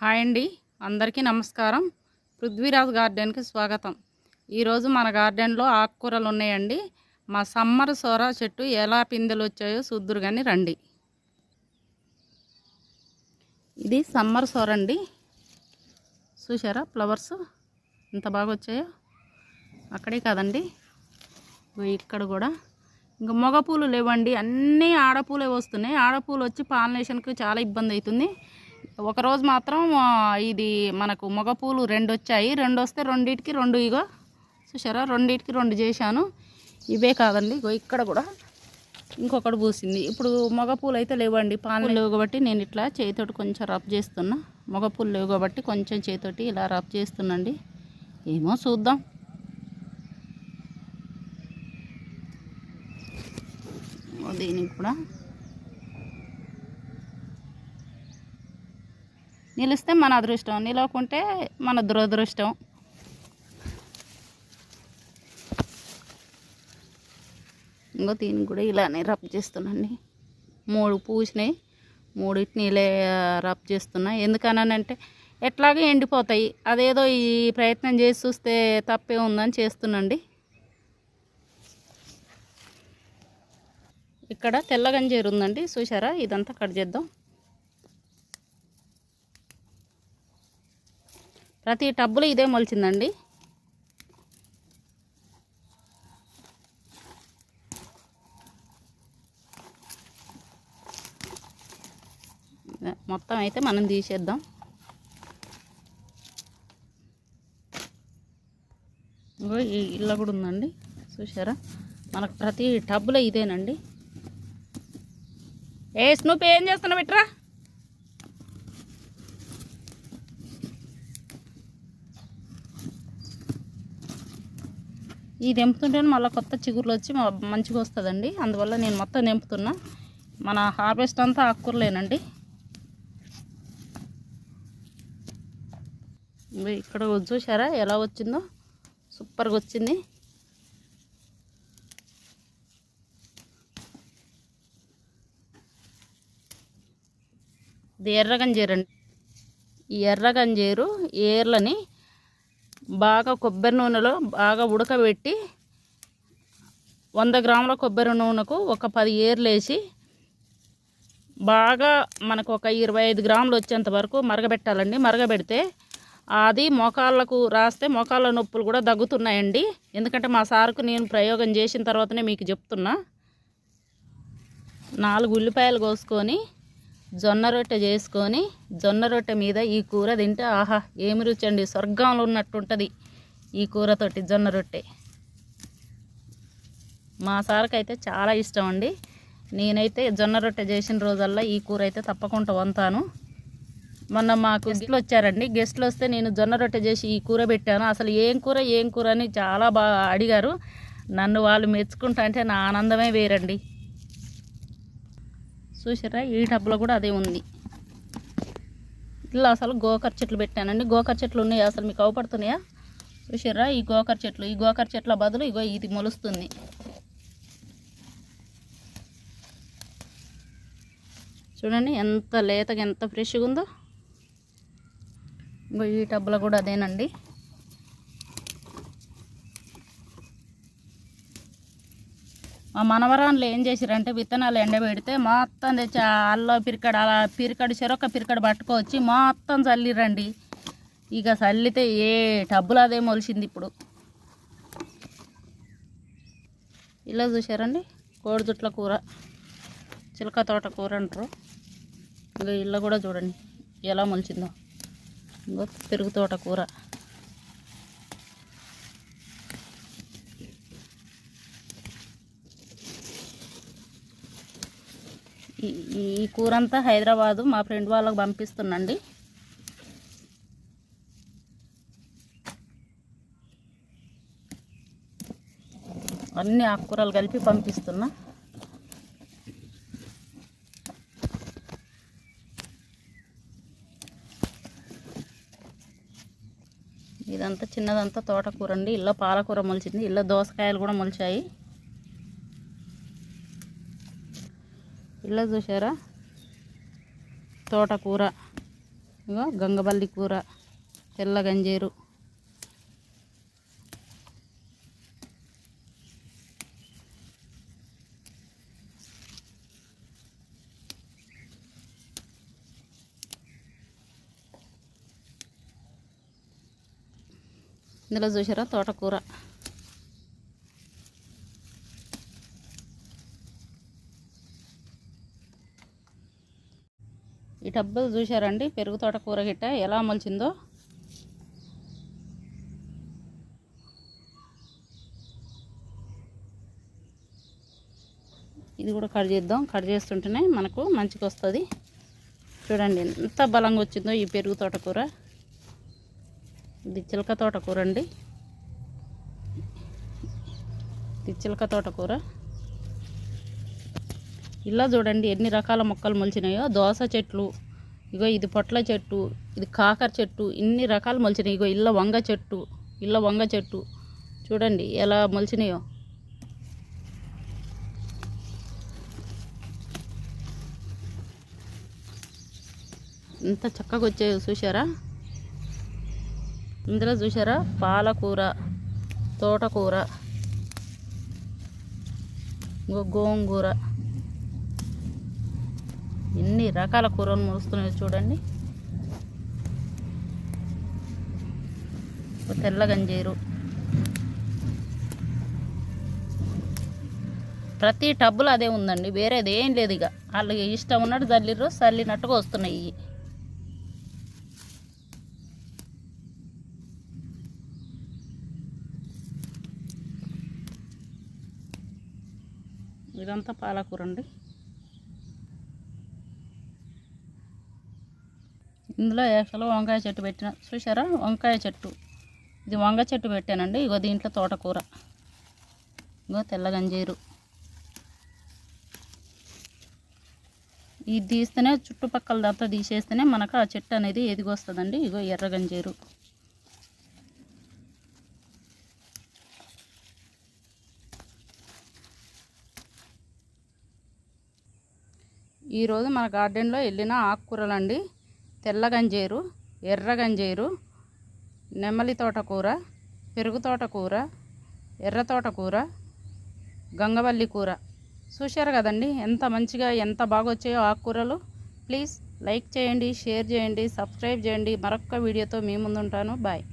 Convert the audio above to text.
Hi అండి. అందరికీ నమస్కారం. పృథ్వీరాజ్ గార్డెన్కి స్వాగతం. ఈరోజు మన గార్డెన్లో ఆకుకూరలు ఉన్నాయండి. మా సమ్మర్ సోర చెట్టు ఎలా పిందెలు వచ్చాయో చూద్దురు కానీ రండి. ఇది సమ్మర్ సోర అండి. చూసారా ఫ్లవర్స్? ఎంత బాగా వచ్చాయో? అక్కడే కాదండి. ఇక్కడ కూడా. ఇంకా మగ పూలు లేవండి. అన్నీ ఆడపూలే వస్తున్నాయి. ఆడపూలు వచ్చి పాలినేషన్కి చాలా ఇబ్బంది అవుతుంది. ఒకరోజు మాత్రం ఇది మనకు మగపూలు రెండు వచ్చాయి రెండు వస్తే రెండింటికి రెండు ఇగో. చూసారా రెండింటికి రెండు చేశాను. ఇవే కాదండి. ఇగో ఇక్కడ కూడా ఇంకొకటి పూసింది. ఇప్పుడు మగపూలు అయితే లేవండి పాలు లేవు కాబట్టి నేను ఇట్లా చేతితోటి కొంచెం రబ్ చేస్తున్నా. మగపూలు లేవు కాబట్టి కొంచెం చేతితోటి ఇలా రబ్ చేస్తున్నాండి. ఏమో చూద్దాం. దీనికి కూడా నిలిస్తే మన అదృష్టం నిలవకుంటే మన దురదృష్టం. ఇంకో దీనికి కూడా ఇలానే రబ్ చేస్తున్నాండి మూడు పూసినాయి మూడింటిని ఇలా రబ్ చేస్తున్నా. ఎందుకనంటే ఎట్లాగే ఎండిపోతాయి. అదేదో ఈ ప్రయత్నం చేసి చూస్తే తప్పే ఉందని చేస్తున్నాండి. ఇక్కడ తెల్లగంజేరు ఉందండి. చూసారా ఇదంతా కట్ చేద్దాం. ప్రతి టబ్బులో ఇదే మొలిచిందండి. మొత్తం అయితే మనం తీసేద్దాం. ఇంకో ఈ ఇళ్ళ కూడా ఉందండి. చూసారా మనకు ప్రతి టబ్బులో ఇదేనండి. ఏ స్నూప్ ఏం చేస్తున్నావు బిట్రా? ఈ తెంపుతుంటేనే మళ్ళీ కొత్త చిగురులు వచ్చి మంచిగా వస్తుందండి. అందువల్ల నేను మొత్తం నింపుతున్నా మన హార్వెస్ట్ అంతా ఆకుకూరలేనండి. ఇక్కడ చూసారా ఎలా వచ్చిందో? సూపర్గా వచ్చింది. ఇది ఎర్రగంజీరు అండి ఈ ఎర్రగంజేరు ఏర్లని బాగా కొబ్బరి నూనెలో బాగా ఉడకబెట్టి వంద గ్రాముల కొబ్బరి నూనెకు ఒక పది ఏర్లు వేసి బాగా మనకు ఒక ఇరవై ఐదు గ్రాములు వచ్చేంత వరకు మరగబెట్టాలండి. మరగబెడితే అది మోకాళ్ళకు రాస్తే మోకాళ్ళ నొప్పులు కూడా దగ్గుతున్నాయండి ఎందుకంటే మా సార్కు నేను ప్రయోగం చేసిన తర్వాతనే మీకు చెప్తున్నా. నాలుగు ఉల్లిపాయలు కోసుకొని జొన్న రొట్టె చేసుకొని జొన్న రొట్టె మీద ఈ కూర తింటే ఆహా ఏమి రుచి అండి? స్వర్గంలో ఉన్నట్టుంటుంది ఈ కూరతోటి జొన్న రొట్టె. మా సార్కి అయితే చాలా ఇష్టం అండి. నేనైతే జొన్న రొట్టె చేసిన రోజల్లా ఈ కూర అయితే తప్పకుండా వంతాను మొన్న మాకు గెస్ట్లు వచ్చారండి. గెస్ట్లు వస్తే నేను జొన్న రొట్టె చేసి ఈ కూర పెట్టాను. అసలు ఏం కూర ఏం కూర అని చాలా బాగా అడిగారు. నన్ను వాళ్ళు మెచ్చుకుంటా అంటే నా ఆనందమే వేరండి. చూసారా ఈ డబ్బులో కూడా అదే ఉంది. ఇలా అసలు గోకర్ చెట్లు పెట్టానండి. గోకర్ చెట్లు ఉన్నాయి అసలు మీకు అవపడుతున్నాయా? చూసారా ఈ గోకర్ చెట్లు ఈ గోకర్ చెట్ల బదులు ఇగో ఇది మొలుస్తుంది. చూడండి ఎంత లేతగా ఎంత ఫ్రెష్గా ఉందో. ఇంకో ఈ టబ్లో కూడా అదేనండి. మా మనవరాన్లు ఏం చేసిరంటే విత్తనాలు ఎండబెడితే మొత్తం తెచ్చి అల్లో పిరికడ అలా పిరికడు చెరొక పిరికడు పట్టుకొచ్చి మొత్తం చల్లిరండి. ఇక చల్లితే ఏ టబ్బులు అదే మొలిసింది ఇప్పుడు. ఇలా చూసారండి కోడిజుట్ల కూర చిలక తోట కూర అంటారు. ఇంకా ఇళ్ళ కూడా చూడండి ఎలా మొలిచిందో ఇంకో పెరుగు తోట కూర. ఈ ఈ కూర అంతా హైదరాబాదు మా ఫ్రెండ్ వాళ్ళకి పంపిస్తున్నాండి. అన్ని ఆకుకూరలు కలిపి పంపిస్తున్నా. ఇదంతా చిన్నదంతా తోటకూర అండి ఇళ్ళ పాలకూర మొలిచింది. ఇళ్ళ దోసకాయలు కూడా మొలిచాయి. ఇళ్ళ చూసారా తోటకూర. ఇగో గంగబల్లి కూర తెల్ల గంజేరు. ఇందులో చూసారా తోటకూర. ఈ టబ్బులు చూశారండి పెరుగు తోటకూర గిట్ట ఎలా మొలిచిందో. ఇది కూడా కట్ చేద్దాం. కట్ చేస్తుంటేనే మనకు మంచిగా వస్తుంది చూడండి ఎంత బలంగా వచ్చిందో ఈ పెరుగు తోటకూర ఇది చిలక తోటకూర అండి. ఇది చిలక తోటకూర ఇలా చూడండి ఎన్ని రకాల మొక్కలు మొలిచినాయో. దోస చెట్లు ఇగో ఇది పొట్ల చెట్టు ఇది కాకర చెట్టు ఇన్ని రకాలు మొలిచినాయి. ఇగో ఇళ్ళ వంగ చెట్టు ఇళ్ళ వంగ చెట్టు. చూడండి ఎలా మొలిచినాయో. ఎంత చక్కగా వచ్చాయో చూసారా ఇందులో చూసారా పాలకూర తోటకూర ఇంకో గోంగూర. ఎన్ని రకాల కూరలు మురుస్తున్నాయో చూడండి. తెల్ల గంజీరు. ప్రతి టబ్బులో అదే ఉందండి వేరేది ఏం లేదు ఇక. వాళ్ళకి ఇష్టం ఉన్నట్టు చల్లిర్రు చల్లినట్టుగా వస్తున్నాయి ఇదంతా పాలకూర అండి. ఇందులో యాక్చువల్గా వంకాయ చెట్టు పెట్టిన. చూసారా వంకాయ చెట్టు. ఇది వంగ చెట్టు పెట్టానండి. ఇగో దీంట్లో తోటకూర. ఇగో తెల్లగంజీరు ఇది తీస్తేనే చుట్టుపక్కల దాంతో తీసేస్తేనే మనకు ఆ చెట్టు అనేది ఎదిగొస్తుందండి. ఇగో ఎర్ర గంజీరు. ఈరోజు మన గార్డెన్లో వెళ్ళిన ఆకుకూరలండి. తెల్ల ఎర్రగంజేరు ఎర్ర గంజేరు నెమలి తోటకూర పెరుగు తోటకూర ఎర్ర తోటకూర గంగవల్లి కూర. చూశారు కదండి? ఎంత మంచిగా ఎంత బాగా వచ్చాయో ఆకుకూరలు ప్లీజ్ లైక్ చేయండి షేర్ చేయండి సబ్స్క్రైబ్ చేయండి. మరొక వీడియోతో మీ ముందుంటాను. బాయ్.